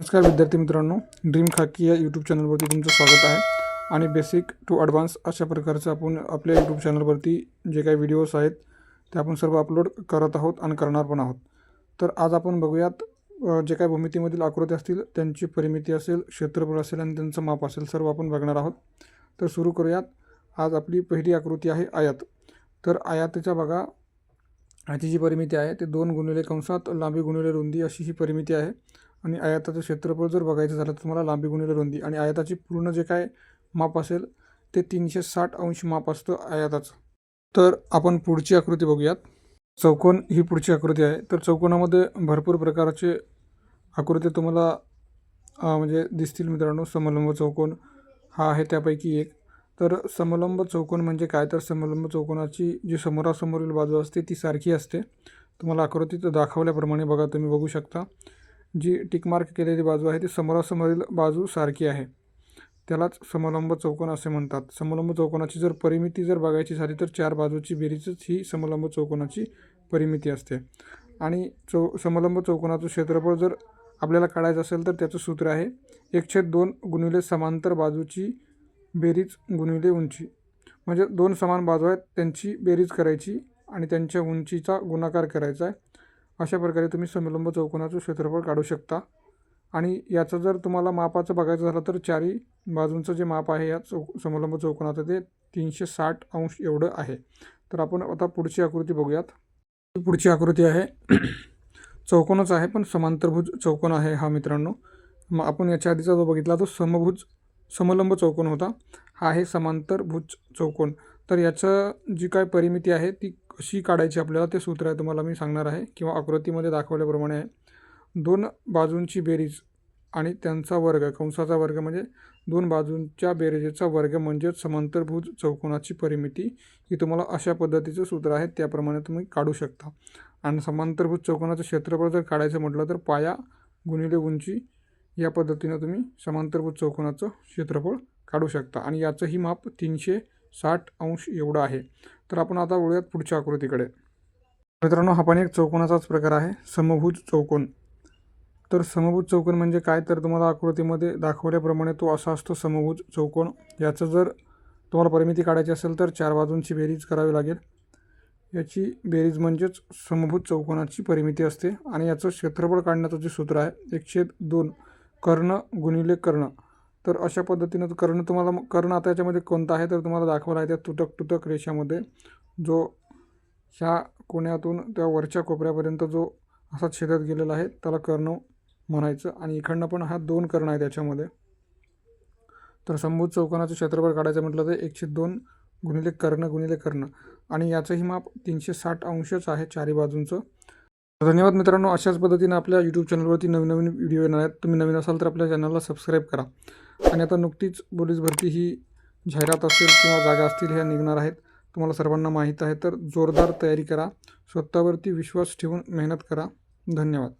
नमस्कार विद्यार्थी मित्रांनो ड्रीम खाकी या यूट्यूब चॅनलवरती तुमचं स्वागत आहे. आणि बेसिक टू ॲडव्हान्स अशा प्रकारचं आपण आपल्या यूट्यूब चॅनलवरती जे काही व्हिडिओज आहेत ते आपण सर्व अपलोड करत आहोत आणि करणार पण आहोत. तर आज आपण बघूयात जे काही भूमितीमधील आकृती असतील त्यांची परिमिती असेल क्षेत्रफळ असेल आणि त्यांचं माप असेल सर्व आपण बघणार आहोत. तर सुरू करूयात. आज आपली पहिली आकृती आहे आयात. तर आयातीच्या बघा याची जी परिमिती आहे ते दोन गुणिले कंसात लांबी गुणिले रुंदी अशी ही परिमिती आहे. आणि आयताचं क्षेत्रफळ जर बघायचं झालं तर तुम्हाला लांबी गुणिले रुंदी आणि आयताची पूर्ण जे काय माप असेल ते तीनशे साठ अंश माप असतं आयाताचं. तर आपण पुढची आकृती बघूयात. चौकोन ही पुढची आकृती आहे. तर चौकोनामध्ये भरपूर प्रकारचे आकृती तुम्हाला म्हणजे दिसतील मित्रांनो. समलंब चौकोन हा आहे त्यापैकी एक. तर समलंब चौकोन म्हणजे काय? तर समलंब चौकोनाची जी समोरासमोरील बाजू असते ती सारखी असते. तुम्हाला आकृतीत दाखवल्याप्रमाणे बघा तुम्ही बघू शकता. जी टिकमार्क केलेली बाजू आहे ती समोरासमोरील बाजू सारखी आहे. त्यालाच समलंब चौकोन असे म्हणतात. समलंब चौकोनाची जर परिमिती जर बघायची झाली तर चार बाजूची बेरीजच ही समलंब चौकोनाची परिमिती असते. आणि चौ समलंब चौकोनाचं क्षेत्रफळ जर आपल्याला काढायचं असेल तर त्याचं सूत्र आहे एक छेद दोन गुणिले समांतर बाजूची बेरीज गुणिले उंची. म्हणजे दोन समान बाजू आहेत त्यांची बेरीज करायची आणि त्यांच्या उंचीचा गुणाकार करायचा आहे. अशा प्रकारे तुम्ही समलंब चौकोनाचं क्षेत्रफळ काढू शकता. आणि याचं जर तुम्हाला मापाचं बघायचं झालं तर चारी बाजूंचं जे माप आहे या चौ समलंब चौकोनाचं ते तीनशे साठ अंश एवढं आहे. तर आपण आता पुढची आकृती बघूयात. पुढची आकृती आहे. चौकोनच आहे पण समांतरभुज चौकोन आहे हा मित्रांनो. मग आपण याच्या आधीचा जो बघितला तो समभुज समलंब चौकोन होता. हा आहे समांतरभुज चौकोन. तर याचं जी काय परिमिती आहे ती कशी काढायची आपल्याला ते सूत्र आहे तुम्हाला मी सांगणार आहे. किंवा आकृतीमध्ये दाखवल्याप्रमाणे आहे दोन बाजूंची बेरीज आणि त्यांचा वर्ग कंसाचा वर्ग म्हणजे दोन बाजूंच्या बेरीजेचा वर्ग म्हणजेच समांतरभुज चौकोनाची परिमिती ही तुम्हाला अशा पद्धतीचं सूत्र आहे त्याप्रमाणे तुम्ही काढू शकता. आणि समांतरभुज चौकोनाचं क्षेत्रफळ जर काढायचं म्हटलं तर पाया गुणिले उंची या पद्धतीनं तुम्ही समांतरभुज चौकोनाचं क्षेत्रफळ काढू शकता. आणि याचंही माप तीनशे साठ अंश एवढं आहे. तर आपण आता वळूयात पुढच्या आकृतीकडे. मित्रांनो हा पण एक चौकोनाचाच प्रकार आहे समभुज चौकोन. तर समभुज चौकोन म्हणजे काय? तर तुम्हाला आकृतीमध्ये दाखवल्याप्रमाणे तो असा असतो समभुज चौकोन. याचं जर तुम्हाला परिमिती काढायची असेल तर चार बाजूंची बेरीज करावी लागेल. याची बेरीज म्हणजेच समभुज चौकोनाची परिमिती असते. आणि याचं क्षेत्रफळ काढण्याचं जे सूत्र आहे एकशे दोन कर्ण गुणिले कर्ण. तर अशा पद्धतीनं कर्ण तुम्हाला कर्ण आता याच्यामध्ये कोणता आहे तर तुम्हाला दाखवला आहे त्या तुटक तुटक रेषामध्ये जो ह्या कोण्यातून त्या वरच्या कोपऱ्यापर्यंत जो असा छेदत गेलेला आहे त्याला कर्ण म्हणायचं. आणि इकडनं पण हा दोन कर्ण आहे त्याच्यामध्ये तर संभूत चौकोनाचं क्षेत्रफळ काढायचं म्हटलं तर एकशे दोन गुणिले कर्ण गुणिले कर्ण. आणि याचंही माप तीनशे साठ अंशच आहे चारी बाजूंचं. धन्यवाद मित्रांनो. अशाच पद्धतीनं आपल्या यूट्यूब चॅनलवरती नवीन नवीन व्हिडिओ येणार आहेत. तुम्ही नवीन असाल तर आपल्या चॅनलला सबस्क्राईब करा. आणि आता नुकतीच पोलीस भरती ही जाहिरात असेल किंवा जागा असतील ह्या निघणार आहेत. तुम्हाला सर्वांना माहीत आहे तर जोरदार तयारी करा. स्वतःवरती विश्वास ठेवून मेहनत करा. धन्यवाद.